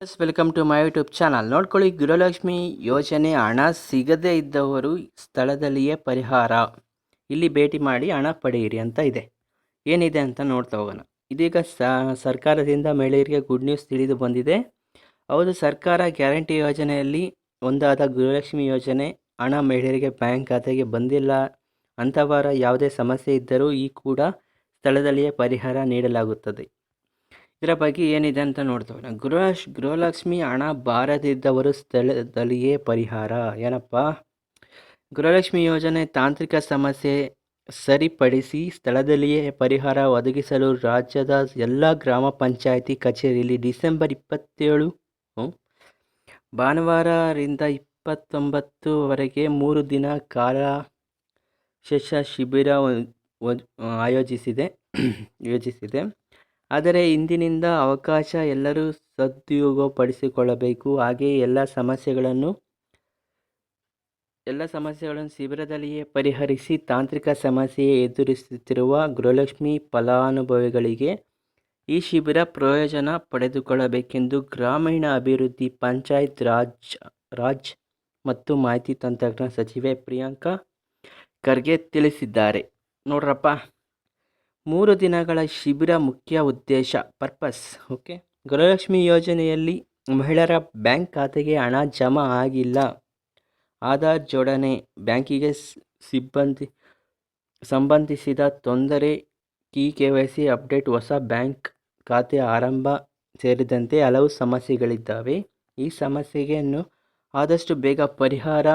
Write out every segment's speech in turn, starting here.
Welcome to my YouTube channel ನೋಡ್ಕೊಳ್ಳಿ, ಗೃಹಲಕ್ಷ್ಮಿ ಯೋಜನೆ ಹಣ ಸಿಗದೇ ಇದ್ದವರು ಸ್ಥಳದಲ್ಲಿಯೇ ಪರಿಹಾರ. ಇಲ್ಲಿ ಭೇಟಿ ಮಾಡಿ ಹಣ ಪಡೆಯಿರಿ ಅಂತ ಇದೆ. ಏನಿದೆ ಅಂತ ನೋಡ್ತಾ ಹೋಗೋಣ. ಇದೀಗ ಸರ್ಕಾರದಿಂದ ಮಹಿಳೆಯರಿಗೆ ಗುಡ್ ನ್ಯೂಸ್ ತಿಳಿದು ಬಂದಿದೆ. ಹೌದು, ಸರ್ಕಾರ ಗ್ಯಾರಂಟಿ ಯೋಜನೆಯಲ್ಲಿ ಒಂದಾದ ಗೃಹಲಕ್ಷ್ಮಿ ಯೋಜನೆ ಹಣ ಮಹಿಳೆಯರಿಗೆ ಬ್ಯಾಂಕ್ ಖಾತೆಗೆ ಬಂದಿಲ್ಲ. ಅಂಥವರ ಯಾವುದೇ ಸಮಸ್ಯೆ ಇದ್ದರೂ ಈ ಕೂಡ ಸ್ಥಳದಲ್ಲಿಯೇ ಪರಿಹಾರ ನೀಡಲಾಗುತ್ತದೆ. ಇದರ ಬಗ್ಗೆ ಏನಿದೆ ಅಂತ ನೋಡ್ತೇವೆ ಗೃಹ, ಗೃಹಲಕ್ಷ್ಮಿ ಹಣ ಬಾರದಿದ್ದವರು ಸ್ಥಳದಲ್ಲಿಯೇ ಪರಿಹಾರ. ಏನಪ್ಪ? ಗೃಹಲಕ್ಷ್ಮಿ ಯೋಜನೆ ತಾಂತ್ರಿಕ ಸಮಸ್ಯೆ ಸರಿಪಡಿಸಿ ಸ್ಥಳದಲ್ಲಿಯೇ ಪರಿಹಾರ ಒದಗಿಸಲು ರಾಜ್ಯದ ಎಲ್ಲ ಗ್ರಾಮ ಪಂಚಾಯಿತಿ ಕಚೇರಿಯಲ್ಲಿ ಡಿಸೆಂಬರ್ ಇಪ್ಪತ್ತೇಳು ಭಾನುವಾರದಿಂದ ಇಪ್ಪತ್ತೊಂಬತ್ತುವರೆಗೆ ಮೂರು ದಿನ ಕಾಲ ವಿಶೇಷ ಶಿಬಿರ ಆಯೋಜಿಸಿದೆ. ಯೋಜಿಸಿದೆ. ಆದರೆ ಇಂದಿನಿಂದ ಅವಕಾಶ ಎಲ್ಲರೂ ಸದ್ಯೋಗಪಡಿಸಿಕೊಳ್ಳಬೇಕು ಹಾಗೆಯೇ ಎಲ್ಲ ಸಮಸ್ಯೆಗಳನ್ನು ಎಲ್ಲ ಸಮಸ್ಯೆಗಳನ್ನು ಶಿಬಿರದಲ್ಲಿಯೇ ಪರಿಹರಿಸಿ ತಾಂತ್ರಿಕ ಸಮಸ್ಯೆ ಎದುರಿಸುತ್ತಿರುವ ಗೃಹಲಕ್ಷ್ಮಿ ಫಲಾನುಭವಿಗಳಿಗೆ ಈ ಶಿಬಿರ ಪ್ರಯೋಜನ ಪಡೆದುಕೊಳ್ಳಬೇಕೆಂದು ಗ್ರಾಮೀಣ ಅಭಿವೃದ್ಧಿ ಪಂಚಾಯತ್ ರಾಜ್ ರಾಜ್ ಮತ್ತು ಮಾಹಿತಿ ತಂತ್ರಜ್ಞಾನ ಸಚಿವೆ ಪ್ರಿಯಾಂಕಾ ಖರ್ಗೆ ತಿಳಿಸಿದ್ದಾರೆ. ನೋಡ್ರಪ್ಪ. ಮೂರು ದಿನಗಳ ಶಿಬಿರ ಮುಖ್ಯ ಉದ್ದೇಶ ಪರ್ಪಸ್ ಓಕೆ ಗೃಹಲಕ್ಷ್ಮಿ ಯೋಜನೆಯಲ್ಲಿ ಮಹಿಳೆಯರ ಬ್ಯಾಂಕ್ ಖಾತೆಗೆ ಹಣ ಜಮಾ ಆಗಿಲ್ಲ. ಆಧಾರ್ ಜೋಡಣೆ, ಬ್ಯಾಂಕಿಗೆ ಸಿಬ್ಬಂದಿ, ಸಂಬಂಧಿಸಿದ ತೊಂದರೆ, ಕಿ ಕೆ ವೈ ಸಿ ಅಪ್ಡೇಟ್, ಹೊಸ ಬ್ಯಾಂಕ್ ಖಾತೆ ಆರಂಭ ಸೇರಿದಂತೆ ಹಲವು ಸಮಸ್ಯೆಗಳಿದ್ದಾವೆ. ಈ ಸಮಸ್ಯೆಯನ್ನು ಆದಷ್ಟು ಬೇಗ ಪರಿಹಾರ,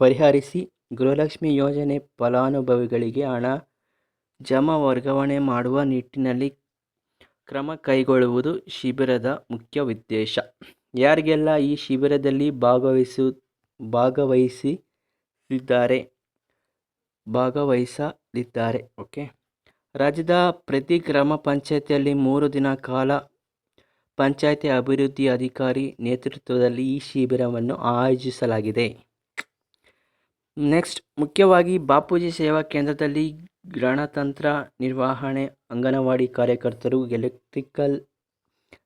ಪರಿಹರಿಸಿ ಗೃಹಲಕ್ಷ್ಮಿ ಯೋಜನೆ ಫಲಾನುಭವಿಗಳಿಗೆ ಹಣ ಜಮಾ ವರ್ಗಾವಣೆ ಮಾಡುವ ನಿಟ್ಟಿನಲ್ಲಿ ಕ್ರಮ ಕೈಗೊಳ್ಳುವುದು ಶಿಬಿರದ ಮುಖ್ಯ ಉದ್ದೇಶ. ಯಾರಿಗೆಲ್ಲ ಈ ಶಿಬಿರದಲ್ಲಿ ಭಾಗವಹಿಸು, ಭಾಗವಹಿಸಿದ್ದಾರೆ, ಭಾಗವಹಿಸಲಿದ್ದಾರೆ, ಓಕೆ. ರಾಜ್ಯದ ಪ್ರತಿ ಗ್ರಾಮ ಪಂಚಾಯತಿಯಲ್ಲಿ ಮೂರು ದಿನ ಕಾಲ ಪಂಚಾಯತಿ ಅಭಿವೃದ್ಧಿ ಅಧಿಕಾರಿ ನೇತೃತ್ವದಲ್ಲಿ ಈ ಶಿಬಿರವನ್ನು ಆಯೋಜಿಸಲಾಗಿದೆ. ನೆಕ್ಸ್ಟ್, ಮುಖ್ಯವಾಗಿ ಬಾಪೂಜಿ ಸೇವಾ ಕೇಂದ್ರದಲ್ಲಿ ಗಣತಂತ್ರ ನಿರ್ವಹಣೆ ಅಂಗನವಾಡಿ ಕಾರ್ಯಕರ್ತರು ಎಲೆಕ್ಟ್ರಿಕಲ್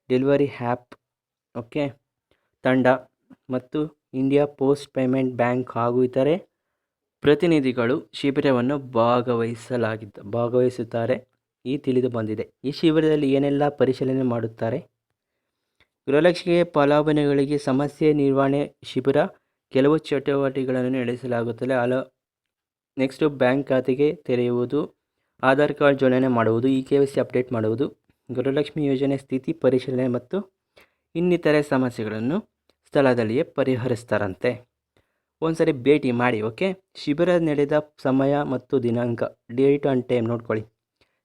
ಡೆಲಿವರಿ ಹ್ಯಾಪ್ ಓಕೆ, ತಂಡ ಮತ್ತು ಇಂಡಿಯಾ ಪೋಸ್ಟ್ ಪೇಮೆಂಟ್ ಬ್ಯಾಂಕ್ ಹಾಗೂ ಇತರೆ ಪ್ರತಿನಿಧಿಗಳು ಶಿಬಿರವನ್ನು ಭಾಗವಹಿಸಲಾಗಿದ್ದ, ಭಾಗವಹಿಸುತ್ತಾರೆ. ಈ ತಿಳಿದು ಬಂದಿದೆ. ಈ ಶಿಬಿರದಲ್ಲಿ ಏನೆಲ್ಲ ಪರಿಶೀಲನೆ ಮಾಡುತ್ತಾರೆ? ಗೃಹಲಕ್ಷ್ಮಿಗೆ ಫಲಾನುಭವಿಗಳಿಗೆ ಸಮಸ್ಯೆ ನಿರ್ವಹಣೆ ಶಿಬಿರ, ಕೆಲವು ಚಟುವಟಿಕೆಗಳನ್ನು ನಡೆಸಲಾಗುತ್ತದೆ. ಹಲ ನೆಕ್ಸ್ಟು ಬ್ಯಾಂಕ್ ಖಾತೆಗೆ ತೆರೆಯುವುದು, ಆಧಾರ್ ಕಾರ್ಡ್ ಜೋಡಣೆ ಮಾಡುವುದು e K Y C update ಮಾಡುವುದು, ಗೃಹಲಕ್ಷ್ಮಿ ಯೋಜನೆ ಸ್ಥಿತಿ ಪರಿಶೀಲನೆ ಮತ್ತು ಇನ್ನಿತರೆ ಸಮಸ್ಯೆಗಳನ್ನು ಸ್ಥಳದಲ್ಲಿಯೇ ಪರಿಹರಿಸ್ತಾರಂತೆ. ಒಂದ್ಸರಿ ಭೇಟಿ ಮಾಡಿ, ಓಕೆ? ಶಿಬಿರ ನಡೆದ ಸಮಯ ಮತ್ತು ದಿನಾಂಕ, ಡೇಟ್ ಆ್ಯಂಡ್ ಟೈಮ್ ನೋಡ್ಕೊಳ್ಳಿ.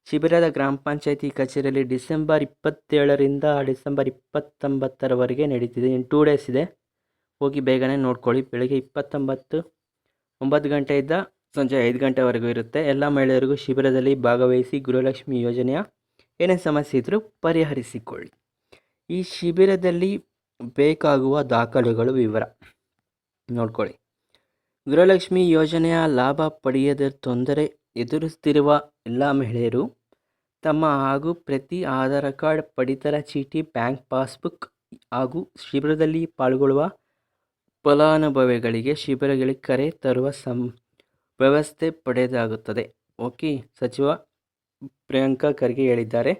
ಶಿಬಿರದ ಗ್ರಾಮ ಪಂಚಾಯತಿ ಕಚೇರಿಯಲ್ಲಿ ಡಿಸೆಂಬರ್ ಇಪ್ಪತ್ತೇಳರಿಂದ ಡಿಸೆಂಬರ್ ಇಪ್ಪತ್ತೊಂಬತ್ತರವರೆಗೆ ನಡೀತಿದೆ. ಇನ್ನು ಟೂ ಡೇಸ್ ಇದೆ. ಹೋಗಿ ಬೇಗನೆ ನೋಡ್ಕೊಳ್ಳಿ. ಬೆಳಗ್ಗೆ ಇಪ್ಪತ್ತೊಂಬತ್ತು, ಒಂಬತ್ತು ಗಂಟೆಯಿಂದ ಸಂಜೆ ಐದು ಗಂಟೆವರೆಗೂ ಇರುತ್ತೆ. ಎಲ್ಲ ಮಹಿಳೆಯರಿಗೂ ಶಿಬಿರದಲ್ಲಿ ಭಾಗವಹಿಸಿ ಗೃಹಲಕ್ಷ್ಮಿ ಯೋಜನೆಯ ಏನೇ ಸಮಸ್ಯೆ ಇದ್ದರೂ ಪರಿಹರಿಸಿಕೊಳ್ಳಿ. ಈ ಶಿಬಿರದಲ್ಲಿ ಬೇಕಾಗುವ ದಾಖಲೆಗಳು ವಿವರ. ನೋಡ್ಕೊಳ್ಳಿ. ಗೃಹಲಕ್ಷ್ಮಿ ಯೋಜನೆಯ ಲಾಭ ಪಡೆಯದ ತೊಂದರೆ ಎದುರಿಸ್ತಿರುವ ಎಲ್ಲ ಮಹಿಳೆಯರು ತಮ್ಮ ಹಾಗೂ ಪ್ರತಿ ಆಧಾರ್ ಕಾರ್ಡ್ ಪಡಿತರ ಚೀಟಿ, ಬ್ಯಾಂಕ್ ಪಾಸ್ಬುಕ್ ಹಾಗೂ ಶಿಬಿರದಲ್ಲಿ ಪಾಲ್ಗೊಳ್ಳುವ ಫಲಾನುಭವಿಗಳಿಗೆ ಶಿಬಿರಗಳಿಗೆ ಕರೆ ತರುವ ಸಂ ವ್ಯವಸ್ಥೆ ಪಡೆಯಲಾಗುತ್ತದೆ ಓಕೆ, ಸಚಿವ ಪ್ರಿಯಾಂಕಾ ಖರ್ಗೆ ಹೇಳಿದ್ದಾರೆ.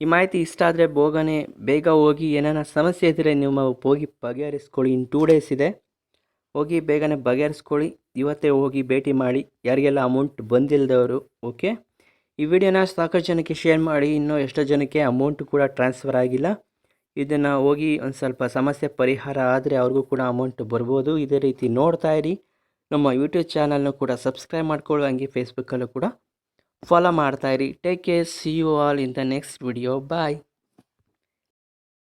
ಈ ಮಾಹಿತಿ ಇಷ್ಟ ಆದರೆ ಬೋಗನೆ, ಬೇಗ ಹೋಗಿ ಏನಾರ ಸಮಸ್ಯೆ ಇದ್ದರೆ ನಿಮ್ಮ ಹೋಗಿ ಬಗೆಹರಿಸ್ಕೊಳ್ಳಿ. ಇನ್ನು ಟೂ ಡೇಸ್ ಇದೆ. ಹೋಗಿ ಬೇಗನೆ ಬಗೆಹರಿಸ್ಕೊಳ್ಳಿ. ಇವತ್ತೇ ಹೋಗಿ ಭೇಟಿ ಮಾಡಿ. ಯಾರಿಗೆಲ್ಲ ಅಮೌಂಟ್ ಬಂದಿಲ್ಲದವರು ಓಕೆ? ಈ ವಿಡಿಯೋನ ಸಾಕಷ್ಟು ಜನಕ್ಕೆ ಶೇರ್ ಮಾಡಿ. ಇನ್ನೂ ಎಷ್ಟೋ ಜನಕ್ಕೆ ಅಮೌಂಟ್ ಕೂಡ ಟ್ರಾನ್ಸ್ಫರ್ ಆಗಿಲ್ಲ. ಇದನ್ನು ಹೋಗಿ ಒಂದು ಸ್ವಲ್ಪ ಸಮಸ್ಯೆ ಪರಿಹಾರ ಆದರೆ ಅವ್ರಿಗೂ ಕೂಡ ಅಮೌಂಟ್ ಬರ್ಬೋದು. ಇದೇ ರೀತಿ ನೋಡ್ತಾ ಇರಿ. ನಮ್ಮ ಯೂಟ್ಯೂಬ್ ಚಾನಲ್ನು ಕೂಡ ಸಬ್ಸ್ಕ್ರೈಬ್ ಮಾಡ್ಕೊಳ್ಳೋ ಹಂಗೆ ಫೇಸ್ಬುಕ್ಕಲ್ಲೂ ಕೂಡ follow ಮಾಡ್ತಾಯಿರಿ take care see you all in the next video bye